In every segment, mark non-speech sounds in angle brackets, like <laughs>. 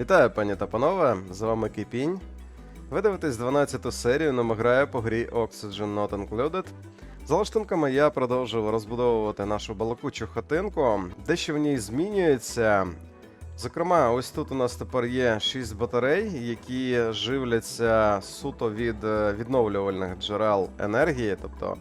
Вітаю, пані та панове, з вами Кипінь. Ви дивитесь 12 серію номограю по грі Oxygen Not Included. За лаштунками я продовжив розбудовувати нашу балакучу хатинку. Дещо в ній змінюється. Зокрема, ось тут у нас тепер є 6 батарей, які живляться суто від е, відновлювальних джерел енергії. Тобто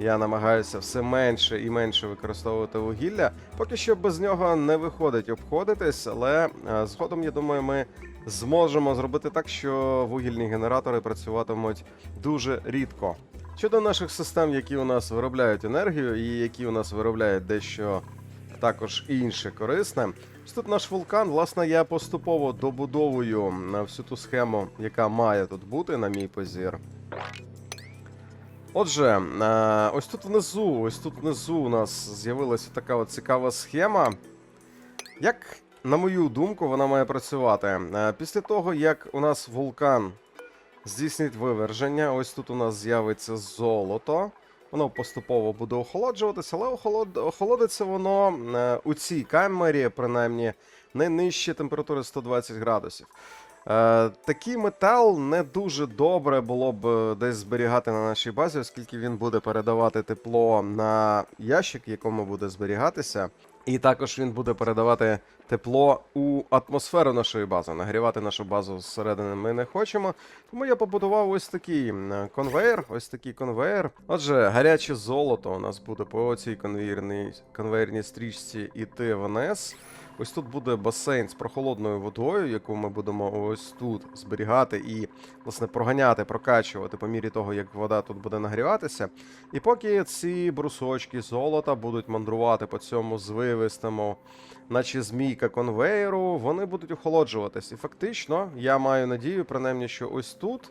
я намагаюся все менше і менше використовувати вугілля. Поки що без нього не виходить обходитись, але е, згодом, я думаю, ми зможемо зробити так, що вугільні генератори працюватимуть дуже рідко. Щодо наших систем, які у нас виробляють енергію, і які у нас виробляють дещо також інше корисне. Тут наш вулкан, власне, я поступово добудовую на всю ту схему, яка має тут бути, на мій позір. Отже, е, ось тут внизу, ось тут внизу у нас з'явилася така от цікава схема. Як, на мою думку, вона має працювати? Е, Після того, як у нас вулкан здійснить виверження, ось тут у нас з'явиться золото. Воно поступово буде охолоджуватися, але охолод... охолодиться воно е, у цій камері, принаймні, не температури 120 градусів. Е, такий метал не дуже добре було б е, десь зберігати на нашій базі, оскільки він буде передавати тепло на ящик, якому буде зберігатися. І також він буде передавати тепло у атмосферу нашої бази. Нагрівати нашу базу зсередини ми не хочемо. Тому я побудував ось такий конвейер. Ось такий конвейер. Отже, гаряче золото у нас буде по цій конвейерній, конвейерній стрічці іти вниз. Ось тут буде басейн з прохолодною водою, яку ми будемо ось тут зберігати і, власне, проганяти, прокачувати по мірі того, як вода тут буде нагріватися. І поки ці брусочки золота будуть мандрувати по цьому звивистому, наче змійка конвейеру, вони будуть охолоджуватись. І фактично, я маю надію, принаймні, що ось тут.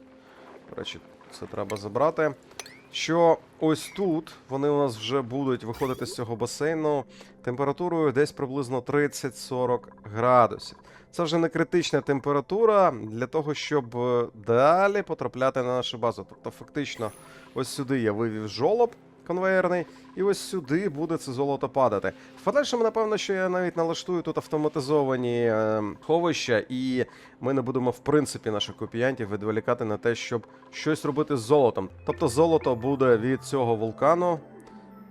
Речі, це треба забрати. Що ось тут вони у нас вже будуть виходити з цього басейну температурою десь приблизно 30-40 градусів. Це вже не критична температура для того, щоб е, далі потрапляти на нашу базу. Тобто, фактично, ось сюди я вивів жолоб конвейерний, і ось сюди буде це золото падати. В подальшому, напевно, що я навіть налаштую тут автоматизовані е, ховища, і ми не будемо, в принципі, наших копіянтів відволікати на те, щоб щось робити з золотом. Тобто золото буде від цього вулкану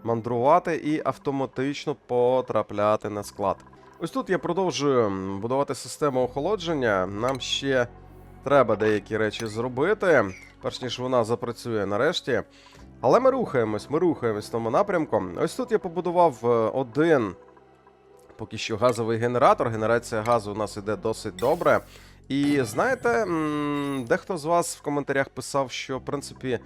мандрувати і автоматично потрапляти на склад. Ось тут я продовжую будувати систему охолодження. Нам ще треба деякі речі зробити, перш ніж вона запрацює нарешті. Але ми рухаємось, ми рухаємось в тому напрямку. Ось тут я побудував е, один поки що газовий генератор. Генерація газу у нас іде досить добре. І знаєте, дехто з вас в коментарях писав, що в принципі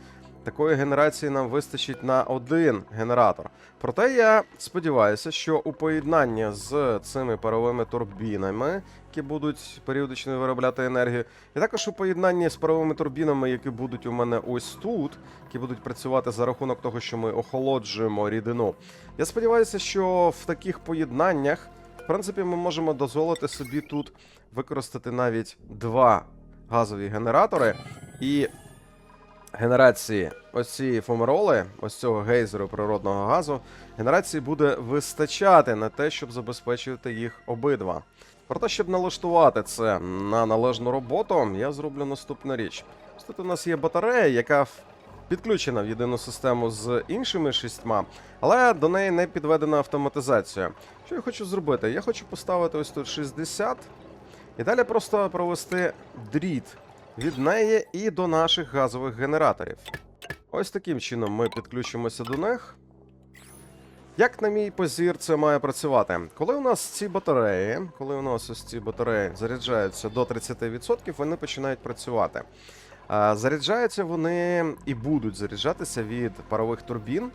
такої генерації нам вистачить на один генератор. Проте я сподіваюся, що у поєднанні з цими паровими турбінами, які будуть періодично виробляти енергію, і також у поєднанні з паровими турбінами, які будуть у мене ось тут, які будуть працювати за рахунок того, що ми охолоджуємо рідину. Я сподіваюся, що в таких поєднаннях, в принципі, ми можемо дозволити собі тут використати навіть два газові генератори і генерації цієї фомероли, ось цього гейзеру природного газу, генерації буде вистачати на те, щоб забезпечувати їх обидва. Проте, щоб налаштувати це на належну роботу, я зроблю наступну річ. Тут у нас є батарея, яка підключена в єдину систему з іншими шістьма, але до неї не підведена автоматизація. Що я хочу зробити? Я хочу поставити ось тут 60 і далі просто провести дріт від неї і до наших газових генераторів. Ось таким чином ми підключимося до них. Як на мій позір, це має працювати? Коли у нас ці батареї, коли у нас ось ці батареї заряджаються до 30%, вони починають працювати. Заряджаються вони і будуть заряджатися від парових турбін,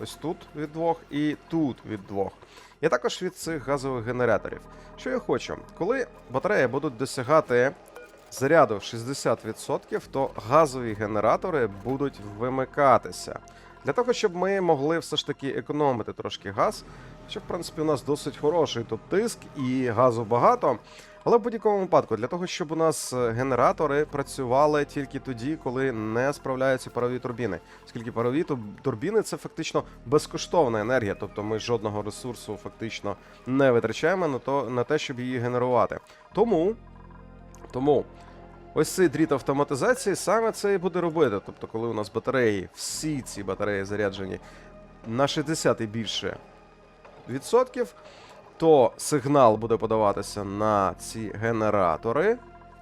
ось тут від двох, і тут від двох. І також від цих газових генераторів. Що я хочу? Коли батареї будуть досягати заряду в 60%, то газові генератори будуть вимикатися. Для того, щоб ми могли все ж таки економити трошки газ, що в принципі у нас досить хороший тут тиск і газу багато. Але в будь-якому випадку, для того, щоб у нас е, генератори працювали тільки тоді, коли не справляються парові турбіни. Оскільки парові турбіни це фактично безкоштовна енергія, тобто ми жодного ресурсу фактично не витрачаємо на то на те, щоб її генерувати. Тому Тому Ось цей дріт автоматизації саме це і буде робити. Тобто, коли у нас батареї, всі ці батареї заряджені на 60 і більше відсотків, то сигнал буде подаватися на ці генератори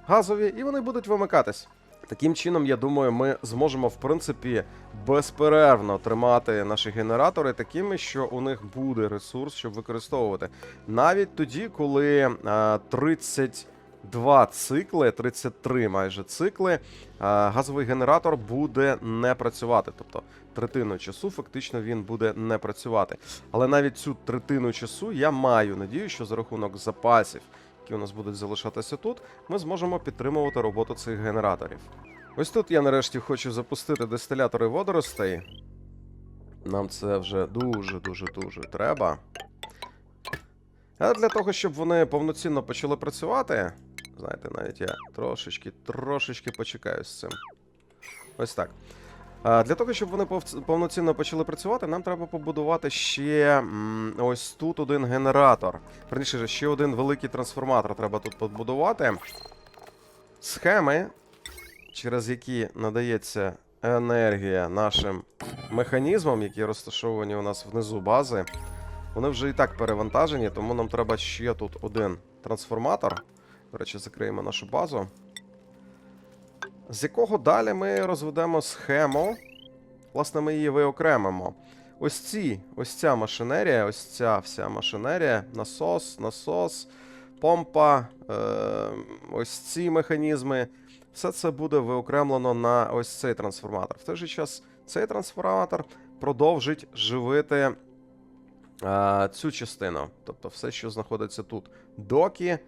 газові, і вони будуть вимикатись. Таким чином, я думаю, ми зможемо в принципі безперервно тримати наші генератори такими, що у них буде ресурс, щоб використовувати навіть тоді, коли е, 30 Два цикли, 33 майже цикли. Газовий генератор буде не працювати. Тобто третину часу, фактично, він буде не працювати. Але навіть цю третину часу я маю надію, що за рахунок запасів, які у нас будуть залишатися тут, ми зможемо підтримувати роботу цих генераторів. Ось тут я нарешті хочу запустити дистилятори водоростей. Нам це вже дуже-дуже дуже треба. А для того, щоб вони повноцінно почали працювати знаєте, навіть я трошечки, трошечки почекаю з цим. Ось так. Для того, щоб вони повноцінно почали працювати, нам треба побудувати ще ось тут один генератор. Верніше, ще один великий трансформатор треба тут побудувати. Схеми, через які надається енергія нашим механізмам, які розташовані у нас внизу бази, вони вже і так перевантажені, тому нам треба ще тут один трансформатор. До речі, закриємо нашу базу. З якого далі ми розведемо схему. Власне, ми її виокремимо. Ось ці, ось ця машинерія, ось ця вся машинерія, насос, насос, помпа, е, ось ці механізми. Все це буде виокремлено на ось цей трансформатор. В той же час цей трансформатор продовжить живити е, цю частину. Тобто все, що знаходиться тут. Доки,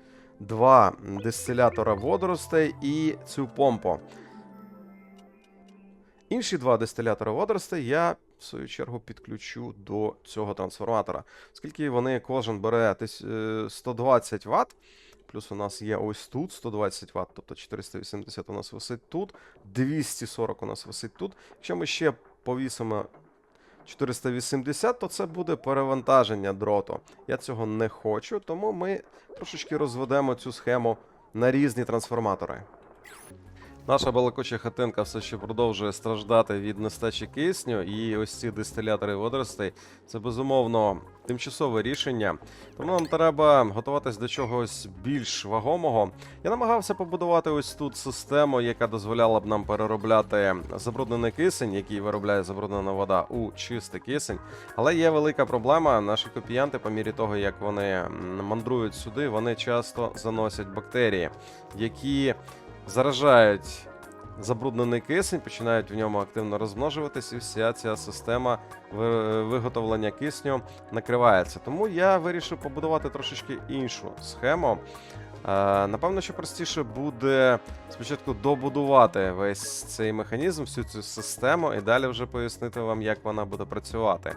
два дистилятора водоростей і цю помпу. Інші два дистилятори водоростей я, в свою чергу, підключу до цього трансформатора. Оскільки вони кожен бере е, 120 Вт, плюс у нас є ось тут 120 Вт, тобто 480 у нас висить тут, 240 у нас висить тут. Якщо ми ще повісимо 480, то це буде перевантаження дроту. Я цього не хочу, тому ми трошечки розведемо цю схему на різні трансформатори. Наша балакуча хатинка все ще продовжує страждати від нестачі кисню, і ось ці дистилятори водоростей це безумовно тимчасове рішення. Тому нам треба готуватись до чогось більш вагомого. Я намагався побудувати ось тут систему, яка дозволяла б нам переробляти забруднений кисень, який виробляє забруднена вода, у чистий кисень. Але є велика проблема. Наші копіянти, по мірі того, як вони мандрують сюди, вони часто заносять бактерії, які заражають забруднений кисень, починають в ньому активно розмножуватись, і вся ця система виготовлення кисню накривається. Тому я вирішив побудувати трошечки іншу схему. Е, Напевно, що простіше буде спочатку добудувати весь цей механізм, всю цю систему, і далі вже пояснити вам, як вона буде працювати.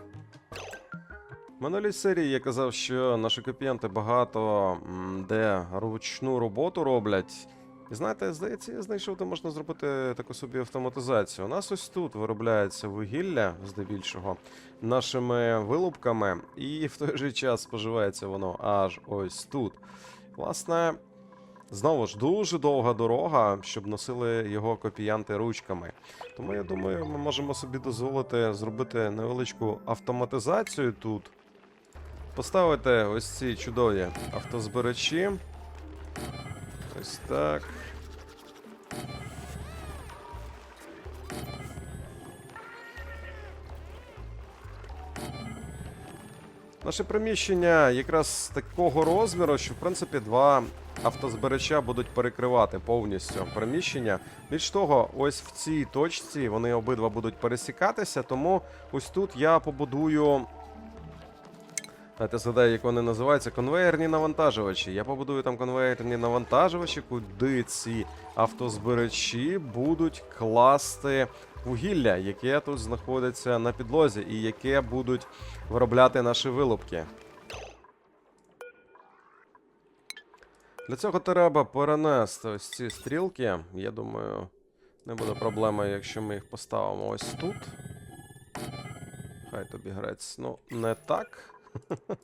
В минулій серії я казав, що наші копіянти багато де ручну роботу роблять. І знаєте, здається, я знайшов, де можна зробити таку собі автоматизацію. У нас ось тут виробляється вугілля, здебільшого, нашими вилупками, і в той же час споживається воно аж ось тут. Власне, знову ж дуже довга дорога, щоб носили його копіянти ручками. Тому я думаю, ми можемо собі дозволити зробити невеличку автоматизацію тут. Поставити ось ці чудові автозбирачі. Ось так. Наше приміщення якраз такого розміру, що в принципі два автозбирача будуть перекривати повністю приміщення. Більш того, ось в цій точці вони обидва будуть пересікатися, тому ось тут я побудую. Давайте згадаю, як вони називаються. Конвейерні навантажувачі. Я побудую там конвейерні навантажувачі, куди ці автозбирачі будуть класти вугілля, яке тут знаходиться на підлозі, і яке будуть виробляти наші вилупки. Для цього треба перенести ось ці стрілки. Я думаю, не буде проблеми, якщо ми їх поставимо ось тут. Хай тобі грець. Ну, не так. <laughs>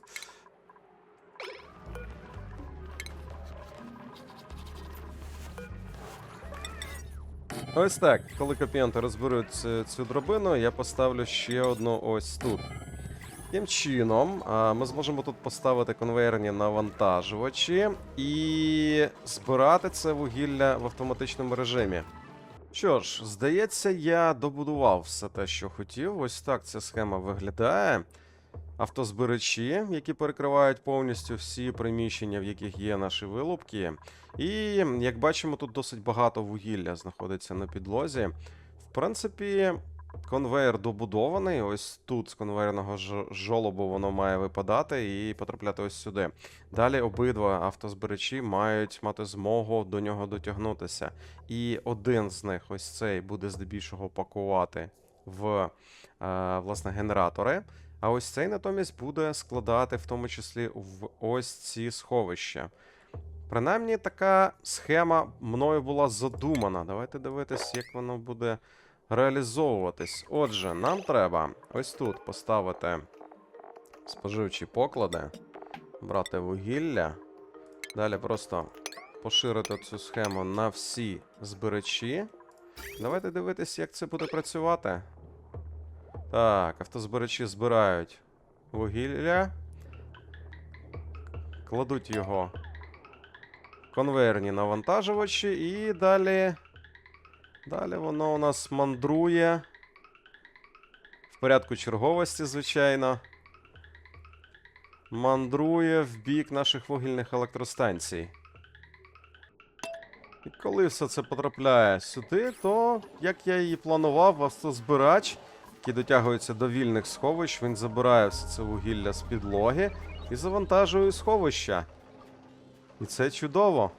Ось так. Коли копіянти розберуть цю, дробину, я поставлю ще одну ось тут. Таким чином, ми зможемо тут поставити конвейерні навантажувачі і збирати це вугілля в автоматичному режимі. Що ж, здається, я добудував все те, що хотів. Ось так ця схема виглядає. Автозбирачі, які перекривають повністю всі приміщення, в яких є наші вилупки. І як бачимо, тут досить багато вугілля знаходиться на підлозі. В принципі, конвейер добудований. Ось тут з конвейерного жолобу воно має випадати і потрапляти ось сюди. Далі обидва автозбирачі мають мати змогу до нього дотягнутися. І один з них, ось цей, буде здебільшого пакувати в е, власне генератори. А ось цей натомість буде складати в тому числі в ось ці сховища. Принаймні, така схема мною була задумана. Давайте дивитись, як воно буде реалізовуватись. Отже, нам треба ось тут поставити споживчі поклади, брати вугілля. Далі просто поширити цю схему на всі збирачі. Давайте дивитись, як це буде працювати. Так, автозбирачі збирають вугілля. Кладуть його конвейерні навантажувачі і далі. Далі воно у нас мандрує. В порядку черговості, звичайно. Мандрує в бік наших вугільних електростанцій. І коли все це потрапляє сюди, то, як я і планував, автозбирач, який дотягується до вільних сховищ, він забирає все це вугілля з підлоги і завантажує сховища. І це чудово.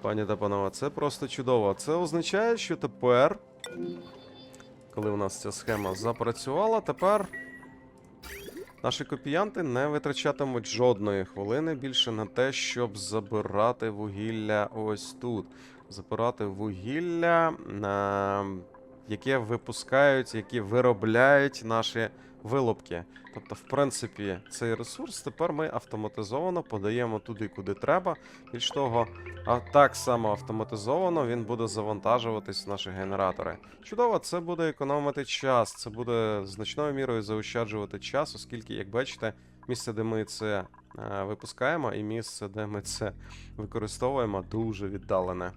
Пані та панове, це просто чудово. Це означає, що тепер, коли у нас ця схема запрацювала, тепер наші копіянти не витрачатимуть жодної хвилини більше на те, щоб забирати вугілля ось тут. Забирати вугілля, на... яке випускають, які виробляють наші вилупки. Тобто, в принципі, цей ресурс тепер ми автоматизовано подаємо туди, куди треба. Більш того, а так само автоматизовано він буде завантажуватись в наші генератори. Чудово, це буде економити час, це буде значною мірою заощаджувати час, оскільки, як бачите, місце, де ми це е, випускаємо, і місце, де ми це використовуємо, дуже віддалене.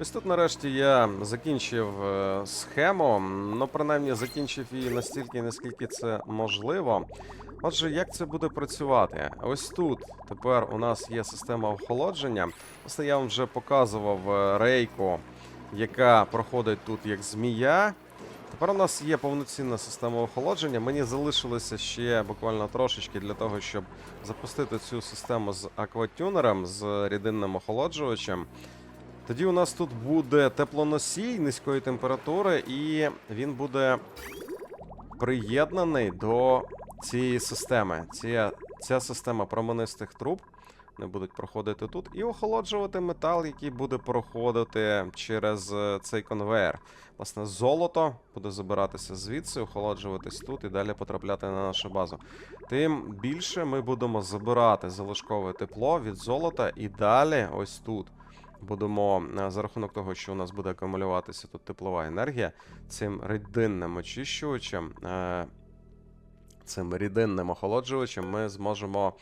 Ось тут нарешті я закінчив е, схему, ну принаймні закінчив її настільки, наскільки це можливо. Отже, як це буде працювати? Ось тут тепер у нас є система охолодження. Власне, я вам вже показував е, рейку, яка проходить тут як змія. Тепер у нас є повноцінна система охолодження. Мені залишилося ще буквально трошечки для того, щоб запустити цю систему з акватюнером, з рідинним охолоджувачем. Тоді у нас тут буде теплоносій низької температури, і він буде приєднаний до цієї системи. Ця, ця система променистих труб не будуть проходити тут, і охолоджувати метал, який буде проходити через е, цей конвейер. Власне, золото буде забиратися звідси, охолоджуватись тут і далі потрапляти на нашу базу. Тим більше ми будемо забирати залишкове тепло від золота і далі, ось тут. Будемо е, за рахунок того, що у нас буде акумулюватися тут теплова енергія, цим рідинним очищувачем, е, цим рідинним охолоджувачем ми зможемо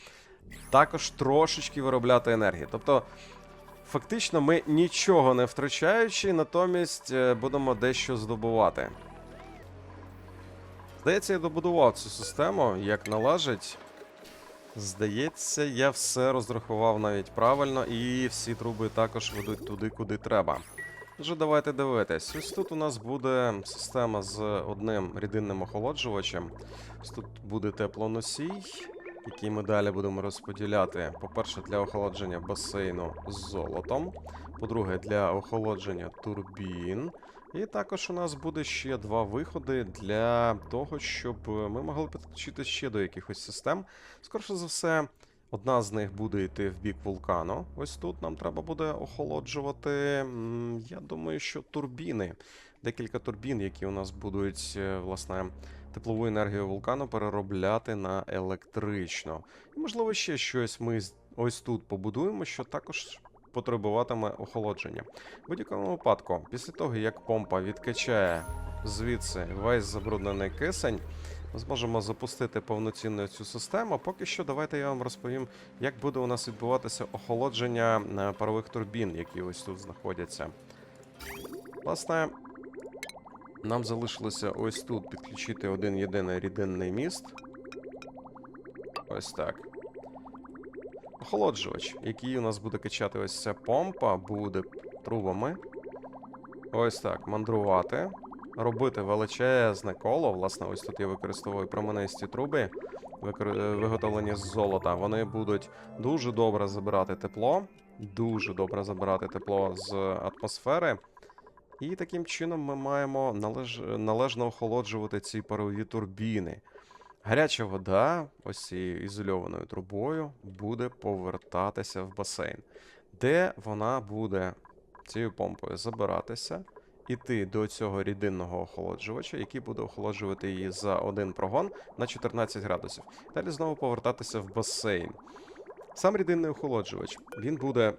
також трошечки виробляти енергію. Тобто, фактично, ми нічого не втрачаючи, натомість е, будемо дещо здобувати. Здається, я добудував цю систему, як належить. Здається, я все розрахував навіть правильно, і всі труби також ведуть туди, куди треба. Отже, давайте дивитись. Ось тут у нас буде система з одним рідинним охолоджувачем. Ось тут буде теплоносій, який ми далі будемо розподіляти. По-перше, для охолодження басейну з золотом. По-друге, для охолодження турбін. І також у нас буде ще два виходи для того, щоб ми могли підключити ще до якихось систем. Скоріше за все, одна з них буде йти в бік вулкану. Ось тут нам треба буде охолоджувати. Я думаю, що турбіни. Декілька турбін, які у нас будуть, е, власне, теплову енергію вулкану переробляти на електричну. І, можливо, ще щось ми ось тут побудуємо, що також потребуватиме охолодження. В будь-якому випадку, після того як помпа відкачає звідси весь забруднений кисень, ми зможемо запустити повноцінно цю систему. Поки що, давайте я вам розповім, як буде у нас відбуватися охолодження е, парових турбін, які ось тут знаходяться. Власне, нам залишилося ось тут підключити один єдиний рідинний міст. Ось так. Охолоджувач, який у нас буде качати ось ця помпа, буде трубами. Ось так, мандрувати. Робити величезне коло. Власне, ось тут я використовую променисті труби, е, виготовлені з золота. Вони будуть дуже добре забирати тепло, дуже добре забирати тепло з атмосфери. І таким чином ми маємо належ... належно охолоджувати ці парові турбіни. Гаряча вода, ось цією ізольованою трубою, буде повертатися в басейн, де вона буде цією помпою забиратися, іти до цього рідинного охолоджувача, який буде охолоджувати її за один прогон на 14 градусів. Далі знову повертатися в басейн. Сам рідинний охолоджувач він буде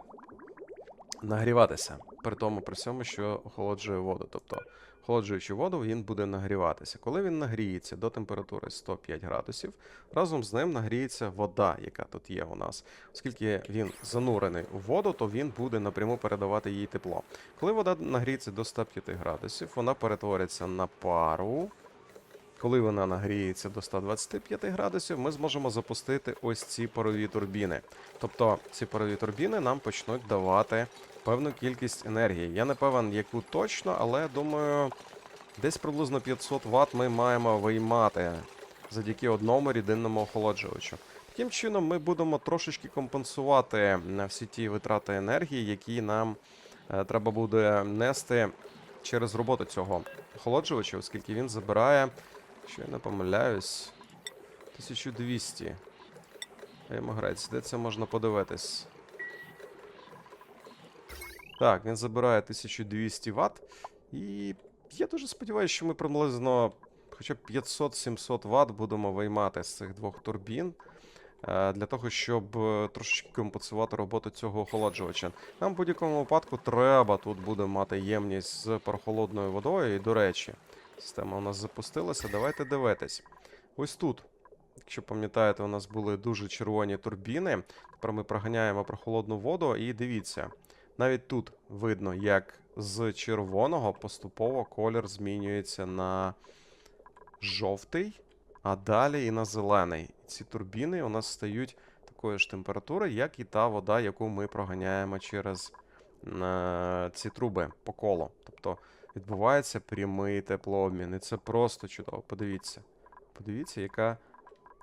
нагріватися, при тому при всьому, що охолоджує воду. Тобто, охолоджуючи воду, він буде нагріватися. Коли він нагріється до температури 105 градусів, разом з ним нагріється вода, яка тут є у нас. Оскільки він занурений у воду, то він буде напряму передавати їй тепло. Коли вода нагріється до 105 градусів, вона перетвориться на пару. Коли вона нагріється до 125 градусів, ми зможемо запустити ось ці парові турбіни. Тобто ці парові турбіни нам почнуть давати певну кількість енергії. Я не певен, яку точно, але думаю, десь приблизно 500 Вт ми маємо виймати завдяки одному рідинному охолоджувачу. Таким чином, ми будемо трошечки компенсувати всі ті витрати енергії, які нам е, треба буде нести через роботу цього охолоджувача, оскільки він забирає, що я не помиляюсь, 1200. Грець, де це можна подивитись? Так, він забирає 1200 Вт. І я дуже сподіваюся, що ми приблизно хоча б 500-700 Вт будемо виймати з цих двох турбін. е, Для того, щоб е, трошечки компенсувати роботу цього охолоджувача. Нам в будь-якому випадку треба тут буде мати ємність з прохолодною водою. І, до речі, система у нас запустилася. Давайте дивитись. Ось тут, якщо пам'ятаєте, у нас були дуже червоні турбіни. Тепер ми проганяємо прохолодну воду, і дивіться, навіть тут видно, як з червоного поступово колір змінюється на жовтий, а далі і на зелений. Ці турбіни у нас стають такої ж температури, як і та вода, яку ми проганяємо через е, ці труби по колу. Тобто відбувається прямий теплообмін. І це просто чудово. Подивіться. Подивіться, яка,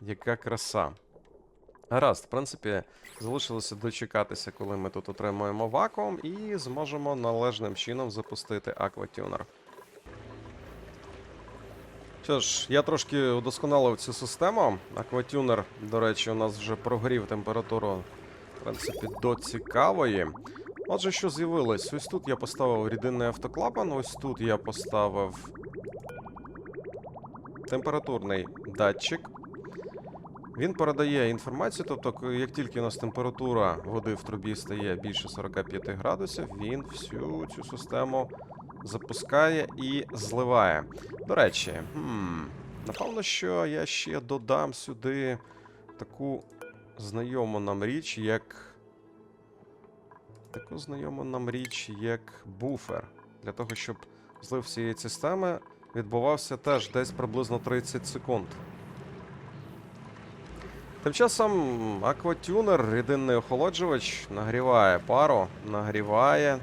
яка краса. Гаразд, в принципі, залишилося дочекатися, коли ми тут отримаємо вакуум, і зможемо належним чином запустити акватюнер. Що ж, я трошки удосконалив цю систему. Акватюнер, до речі, у нас вже прогрів температуру, в принципі, до цікавої. Отже, що з'явилось? Ось тут я поставив рідинний автоклапан, ось тут я поставив температурний датчик. Він передає інформацію, тобто, як тільки у нас температура води в трубі стає більше 45 градусів, він всю цю систему запускає і зливає. До речі, хм, напевно, що я ще додам сюди таку знайому нам річ, як. Таку знайому нам річ, як буфер. Для того, щоб злив всієї системи відбувався теж десь приблизно 30 секунд. Тим часом акватюнер, рідинний охолоджувач, нагріває пару, нагріває.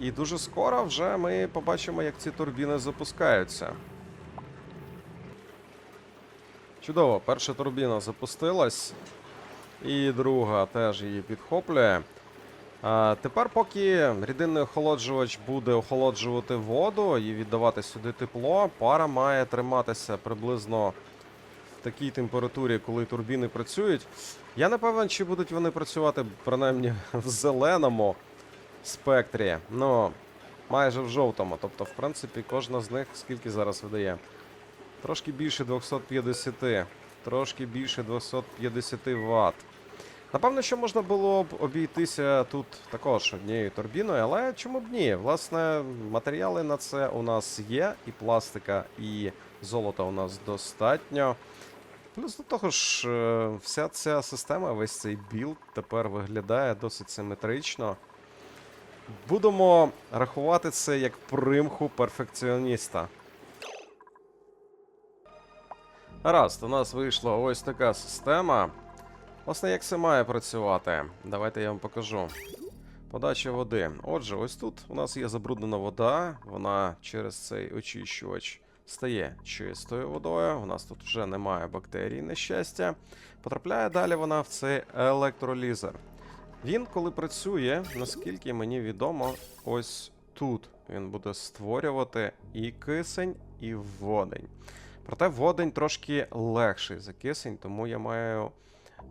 І дуже скоро вже ми побачимо, як ці турбіни запускаються. Чудово, перша турбіна запустилась, і друга теж її підхоплює. А, тепер, поки рідинний охолоджувач буде охолоджувати воду і віддавати сюди тепло, пара має триматися приблизно в такій температурі, коли турбіни працюють. Я не певен, чи будуть вони працювати принаймні <laughs> в зеленому спектрі, ну майже в жовтому. Тобто, в принципі, кожна з них скільки зараз видає? Трошки більше 250, трошки більше 250 Вт. Напевно, що можна було б обійтися тут також однією турбіною, але чому б ні? Власне, матеріали на це у нас є, і пластика, і золота у нас достатньо. Плюс до того ж, вся ця система, весь цей білд тепер виглядає досить симетрично. Будемо рахувати це як примху перфекціоніста. Гаразд, у нас вийшла ось така система. Власне, як це має працювати? Давайте я вам покажу. Подача води. Отже, ось тут у нас є забруднена вода, вона через цей очищувач стає чистою водою. У нас тут вже немає бактерій, на щастя. Потрапляє далі вона в цей електролізер. Він, коли працює, наскільки мені відомо, ось тут він буде створювати і кисень, і водень. Проте водень трошки легший за кисень, тому я маю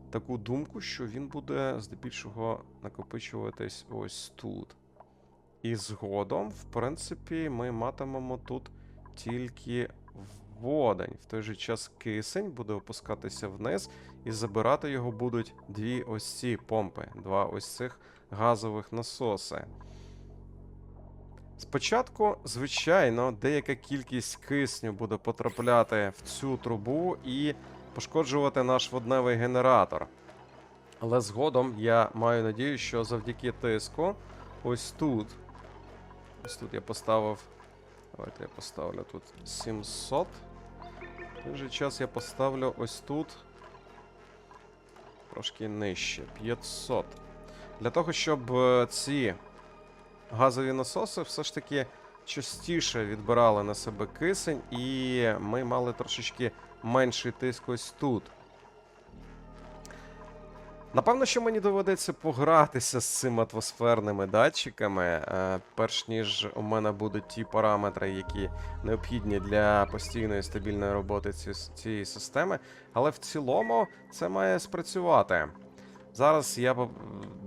таку думку, що він буде здебільшого накопичуватись ось тут. І згодом, в принципі, ми матимемо тут тільки водень. В той же час кисень буде опускатися вниз, і забирати його будуть дві ось ці помпи, два ось цих газових насоси. Спочатку, звичайно, деяка кількість кисню буде потрапляти в цю трубу і пошкоджувати наш водневий генератор. Але згодом я маю надію, що завдяки тиску, ось тут. Ось тут я поставив. Давайте я поставлю тут 700. В той же час я поставлю ось тут. Трошки нижче. 500. Для того, щоб е, ці газові насоси все ж таки частіше відбирали на себе кисень, і ми мали трошечки менший тиск ось тут. Напевно, що мені доведеться погратися з цими атмосферними датчиками, е, перш ніж у мене будуть ті параметри, які необхідні для постійної стабільної роботи ці- цієї системи. Але в цілому це має спрацювати. Зараз я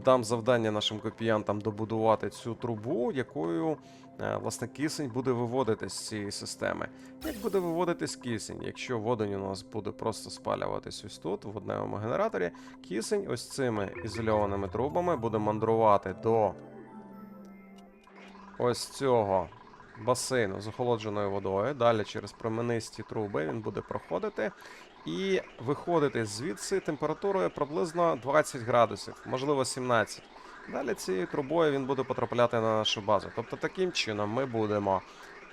дам завдання нашим копіянтам добудувати цю трубу, якою власне кисень буде виводитись з цієї системи. Як буде виводитись кисень? Якщо водень у нас буде просто спалюватись ось тут, в водневому генераторі, кисень ось цими ізольованими трубами буде мандрувати до ось цього басейну з охолодженою водою. Далі через променисті труби він буде проходити і виходити звідси температурою приблизно 20 градусів, можливо 17. Далі цією трубою він буде потрапляти на нашу базу. Тобто таким чином ми будемо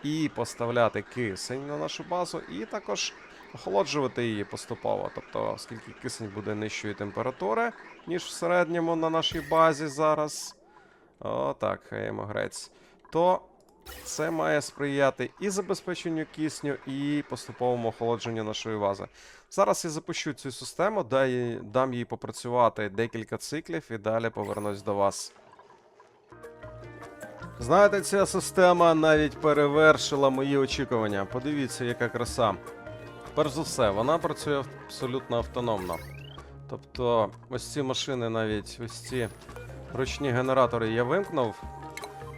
і поставляти кисень на нашу базу, і також охолоджувати її поступово. Тобто, оскільки кисень буде нижчої температури, ніж в середньому на нашій базі зараз. О, так, хаємо грець. То це має сприяти і забезпеченню кисню, і поступовому охолодженню нашої бази. Зараз я запущу цю систему, дай- дам їй попрацювати декілька циклів і далі повернусь до вас. Знаєте, ця система навіть перевершила мої очікування. Подивіться, яка краса. Перш за все, вона працює абсолютно автономно. Тобто, ось ці машини, навіть ось ці ручні генератори я вимкнув.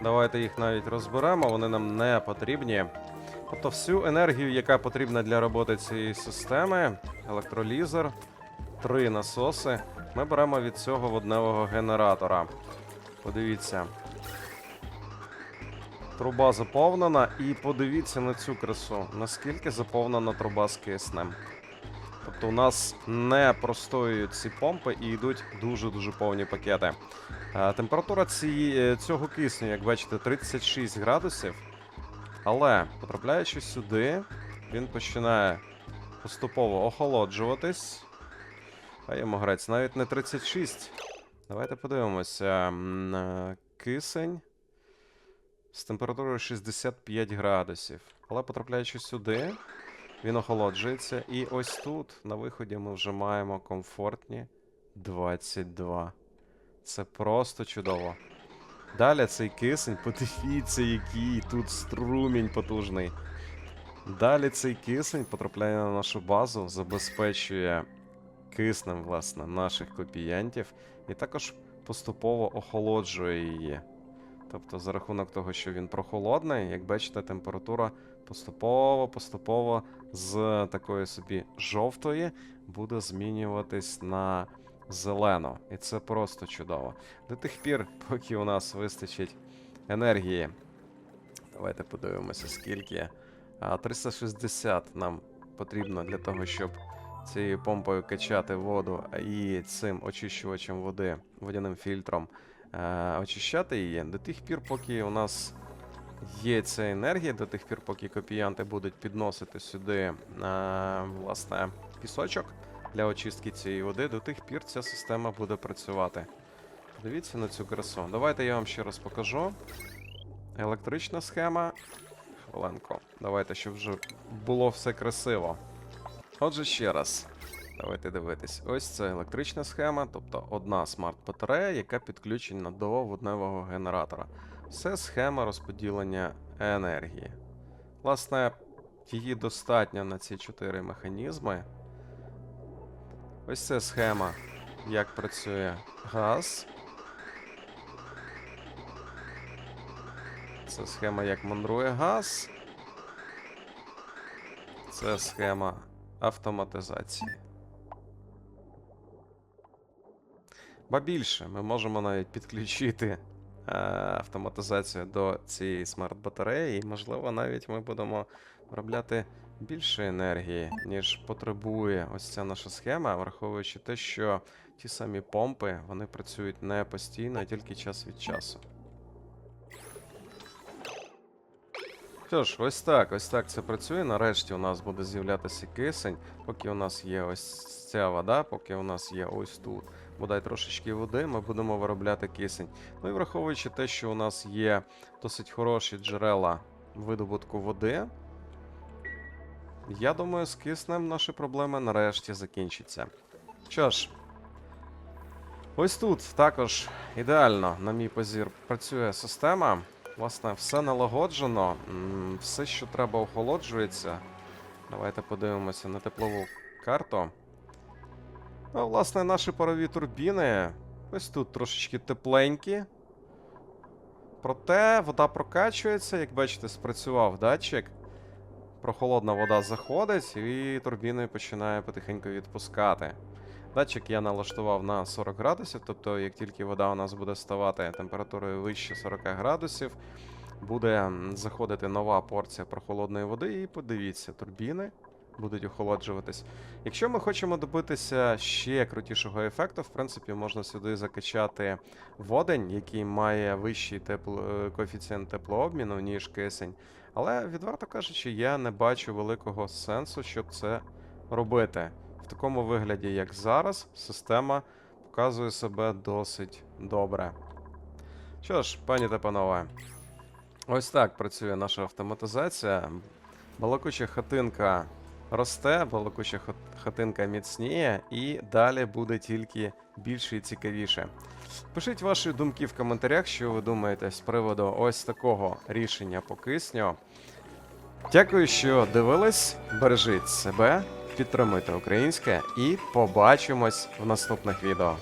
Давайте їх навіть розберемо, вони нам не потрібні. Тобто всю енергію, яка потрібна для роботи цієї системи, електролізер, три насоси, ми беремо від цього водневого генератора. Подивіться. Труба заповнена, і подивіться на цю красу, наскільки заповнена труба з киснем. Тобто у нас не простоюють ці помпи і йдуть дуже-дуже повні пакети. Е, Температура цієї, цього кисню, як бачите, 36 градусів. Але потрапляючи сюди, він починає поступово охолоджуватись. А йому грець навіть не 36. Давайте подивимося. Кисень з температурою 65 градусів. Але потрапляючи сюди, він охолоджується. І ось тут, на виході, ми вже маємо комфортні 22. Це просто чудово. Далі цей кисень, <laughs> подивіться, який тут струмінь потужний. Далі цей кисень потрапляє на нашу базу, забезпечує киснем, власне, наших копіянтів, і також поступово охолоджує її. Тобто, за рахунок того, що він прохолодний, як бачите, температура поступово-поступово з такої собі жовтої буде змінюватись на зелено. І це просто чудово. До тих пір, поки у нас вистачить енергії. Давайте подивимося, скільки. 360 нам потрібно для того, щоб цією помпою качати воду і цим очищувачем води, водяним фільтром е, очищати її до тих пір, поки у нас є ця енергія, до тих пір, поки копіянти будуть підносити сюди е, власне пісочок для очистки цієї води, до тих пір ця система буде працювати. Дивіться на цю красу. Давайте я вам ще раз покажу. Електрична схема. Хвилинку. Давайте, щоб вже було все красиво. Отже, ще раз. Давайте дивитись. Ось це електрична схема, тобто одна смарт-батарея, яка підключена до водневого генератора. Це схема розподілення енергії. Власне, її достатньо на ці чотири механізми. Ось це схема, як працює газ. Це схема, як мандрує газ. Це схема автоматизації. Ба більше, ми можемо навіть підключити е, автоматизацію до цієї смарт-батареї, і, можливо, навіть ми будемо виробляти більше енергії, ніж потребує ось ця наша схема, враховуючи те, що ті самі помпи вони працюють не постійно, а тільки час від часу. Що ж, ось так, ось так це працює. Нарешті у нас буде з'являтися кисень, поки у нас є ось ця вода, поки у нас є ось тут. Бодай трошечки води, ми будемо виробляти кисень. Ну і враховуючи те, що у нас є досить хороші джерела видобутку води, я думаю, з киснем наші проблеми нарешті закінчаться. Що ж, ось тут також ідеально, на мій позір, працює система. Власне, все налагоджено, все, що треба, охолоджується. Давайте подивимося на теплову карту. Ну, власне, наші парові турбіни. Ось тут трошечки тепленькі. Проте вода прокачується, як бачите, спрацював датчик. Прохолодна вода заходить, і турбіни починає потихеньку відпускати. Датчик я налаштував на 40 градусів, тобто, як тільки вода у нас буде ставати температурою вище 40 градусів, буде заходити нова порція прохолодної води, і подивіться, турбіни будуть охолоджуватись. Якщо ми хочемо добитися ще крутішого ефекту, в принципі, можна сюди закачати водень, який має вищий тепло... е, коефіцієнт теплообміну, ніж кисень. Але, відверто кажучи, я не бачу великого сенсу, щоб це робити. В такому вигляді, як зараз, система показує себе досить добре. Що ж, пані та панове, ось так працює наша автоматизація. Балакуча хатинка росте, балакуча хат- хатинка міцніє, і далі буде тільки більше і цікавіше. Пишіть ваші думки в коментарях, що ви думаєте з приводу ось такого рішення по кисню. Дякую, що дивились. Бережіть себе, підтримуйте українське і побачимось в наступних відео.